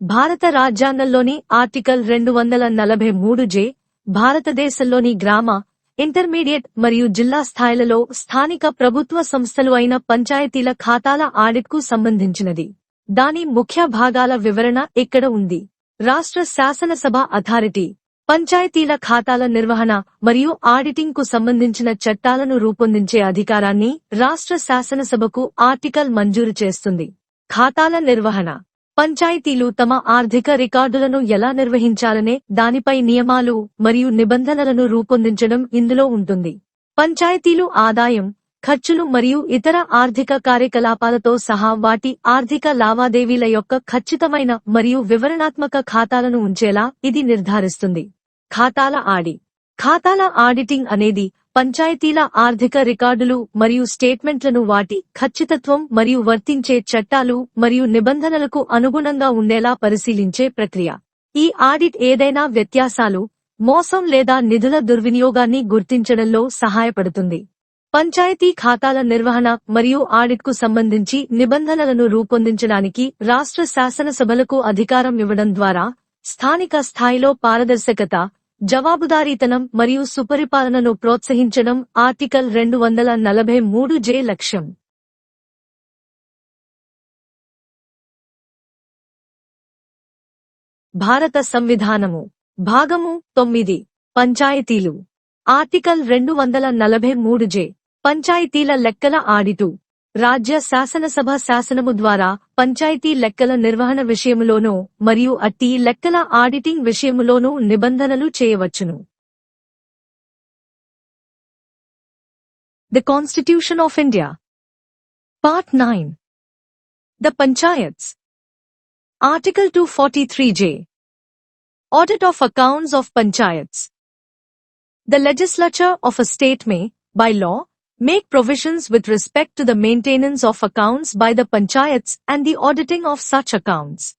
భారత రాజ్యాంగంలోని ఆర్టికల్ రెండు వందల నలభై మూడు జే భారతదేశంలోని గ్రామ ఇంటర్మీడియట్ మరియు జిల్లా స్థాయిలలో స్థానిక ప్రభుత్వ సంస్థలు అయిన పంచాయతీల ఖాతాల ఆడిట్కు సంబంధించినది. దాని ముఖ్య భాగాల వివరణ ఇక్కడ ఉంది? రాష్ట్ర శాసనసభ అథారిటీ పంచాయతీల ఖాతాల నిర్వహణ మరియు ఆడిటింగ్కు సంబంధించిన చట్టాలను రూపొందించే అధికారాన్ని రాష్ట్ర శాసనసభకు ఆర్టికల్ మంజూరు చేస్తుంది. ఖాతాల నిర్వహణ పంచాయతీలు తమ ఆర్థిక రికార్డులను ఎలా నిర్వహించాలనే దానిపై నియమాలు మరియు నిబంధనలను రూపొందించడం ఇందులో ఉంటుంది. పంచాయతీలు ఆదాయం ఖర్చులు మరియు ఇతర ఆర్థిక కార్యకలాపాలతో సహా వాటి ఆర్థిక లావాదేవీల యొక్క ఖచ్చితమైన మరియు వివరణాత్మక ఖాతాలను ఉంచేలా ఇది నిర్ధారిస్తుంది. ఖాతాల ఆడి ఖాతాల ఆడిటింగ్ అనేది పంచాయతీల ఆర్థిక రికార్డులు మరియు స్టేట్మెంట్లను వాటి ఖచ్చితత్వం మరియు వర్తించే చట్టాలు మరియు నిబంధనలకు అనుగుణంగా ఉండేలా పరిశీలించే ప్రక్రియ. ఈ ఆడిట్ ఏదైనా వ్యత్యాసాలు మోసం లేదా నిధుల దుర్వినియోగాన్ని గుర్తించడంలో సహాయపడుతుంది. పంచాయతీ ఖాతాల నిర్వహణ మరియు ఆడిట్కు సంబంధించి నిబంధనలను రూపొందించడానికి రాష్ట్ర శాసనసభలకు అధికారం ఇవ్వడం ద్వారా స్థానిక స్థాయిలో పారదర్శకత జవాబుదారీతనం మరియు సుపరిపాలనను ప్రోత్సహించడం ఆర్టికల్ రెండు వందల నలభై మూడు జే లక్ష్యం. భారత సంవిధానము. భాగము తొమ్మిది. పంచాయతీలు. ఆర్టికల్ రెండు వందల నలభై మూడు జే. పంచాయతీల లెక్కల ఆడిటు. రాజ్య శాసనసభ శాసనము ద్వారా పంచాయతీ లెక్కల నిర్వహణ విషయములోనూ మరియు అట్టి లెక్కల ఆడిటింగ్ విషయములోనూ నిబంధనలు చేయవచ్చును the constitution of India part nine the panchayats article two forty three J Audit of accounts of panchayats. The legislature of a state may, by law, make provisions with respect to the maintenance of accounts by the panchayats and the auditing of such accounts.